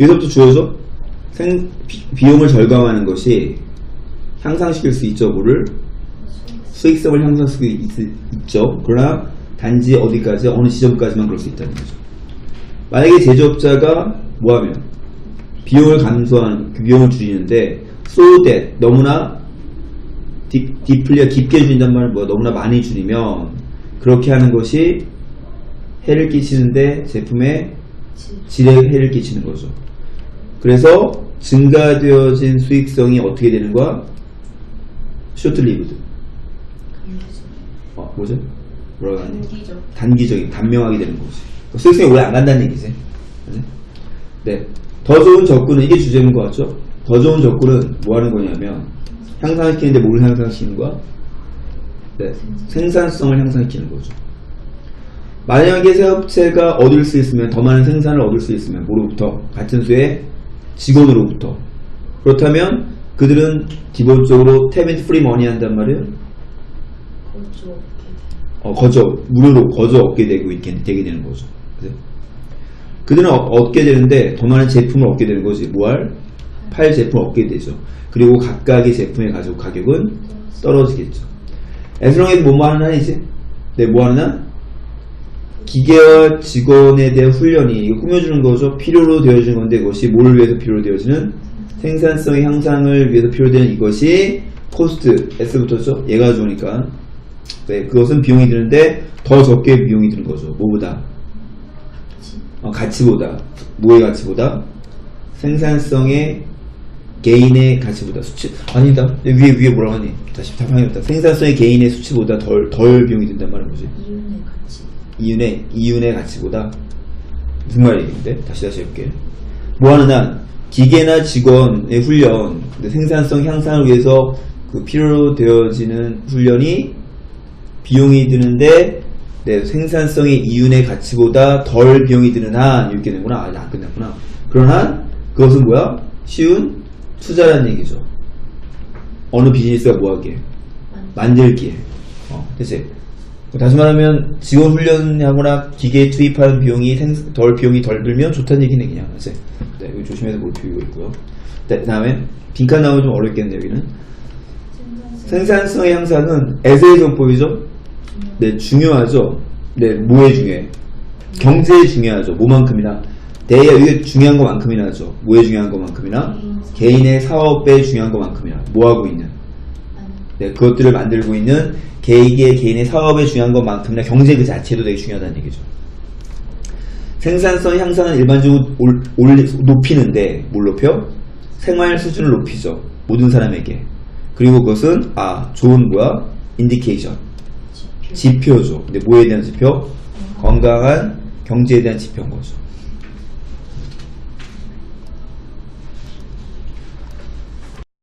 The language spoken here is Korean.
여기서부터 주어져 생, 비, 비용을 절감하는 것이 향상시킬 수 있죠, 뭐를? 수익성을 향상시킬 수 있, 있죠. 그러나 단지 어디까지, 어느 지점까지만 그럴 수 있다는 거죠. 만약에 제조업자가 뭐하면 비용을 감소하는, 그 비용을 줄이는데 so that 너무나 디, 디플리가 깊게 줄인단 말은 뭐야? 너무나 많이 줄이면 그렇게 하는 것이 해를 끼치는데 제품에 질에 해를 끼치는 거죠. 그래서 증가되어진 수익성이 어떻게 되는 거야? 쇼트리브드. 어, 뭐죠? 뭐라고 하니? 단기적. 단기적인, 단명하게 되는 거지. 수익성이 오래 안 간다는 얘기지. 네. 더 좋은 접근은 이게 주제인 것 같죠? 더 좋은 접근은 뭐 하는 거냐면 향상시키는데 뭘 향상시키는 거야? 네. 생산성을 향상시키는 거죠. 만약에 사업체가 얻을 수 있으면 더 많은 생산을 얻을 수 있으면 뭐로부터? 같은 수의 직원으로부터. 그렇다면 그들은 기본적으로 탭앤 프리 머니 한단 말이에요. 그렇죠. 어, 거저 무료로 거저 얻게 되고 있게 되게 되는 거죠. 그죠? 그들은 얻- 얻게 되는데 더 많은 제품을 얻게 되는 거지. 뭐할? 팔 제품을 얻게 되죠. 그리고 각각의 제품의 가격 가격은 떨어지겠죠. 에스롱에서 뭐뭐 하는 한이지? 네, 뭐 하는 한? 기계와 직원에 대한 훈련이 꾸며주는 거죠. 필요로 되어지는 건데 그것이 뭘 위해서 필요로 되어지는 생산성 의 향상을 위해서 필요되는 이것이 코스트 S부터죠. 얘가 좋으니까 네, 그것은 비용이 드는데 더 적게 비용이 드는 거죠. 뭐보다? 어, 가치보다. 뭐의 가치보다? 생산성의 개인의 가치보다 수치 아니다 위에 위에 뭐라고 하니 다시 답하겠다 생산성의 개인의 수치보다 덜 덜 비용이 든단 말은 뭐지 이윤의. 이윤의 가치보다 무슨 말인데 다시 다시 해볼게. 뭐 하는 한 기계나 직원의 훈련. 생산성 향상을 위해서 그 필요로 되어지는 훈련이 비용이 드는데 네, 생산성의 이윤의 가치보다 덜 비용이 드는 한 이렇게 되는구나. 아직 안 끝났구나. 그러나 그것은 뭐야? 쉬운 투자라는 얘기죠. 어느 비즈니스가 뭐하기에? 만들기에. 어, 그치 다시 말하면 직원 훈련하거나 기계에 투입하는 비용이 생- 덜 비용이 덜 들면 좋다는 얘기네 그냥. 그치? 네, 이거 조심해서 볼 필요가 있고요. 네, 다음에 빈칸 나오면 좀 어렵겠네요 여기는. 생산성의 향상은 에세이 전법이죠? 네 중요하죠? 네 뭐에 중요해? 경제에 중요하죠? 뭐만큼이나? 대야 이게 중요한 것만큼이나죠. 뭐에 중요한 것만큼이나? 개인의 사업에 중요한 것만큼이나? 뭐 하고 있는 네, 그것들을 만들고 있는 개인의 개인의 사업에 중요한 것만큼이나 경제 그 자체도 되게 중요하다는 얘기죠. 생산성 향상은 일반적으로 올, 올리- 높이는데 뭘 높여? 생활 수준을 높이죠. 모든 사람에게. 그리고 그것은 아 좋은 뭐야? 인디케이션 지표 죠. 근데 뭐에 대한 지표? 건강한 경제에 대한 지표인 거죠.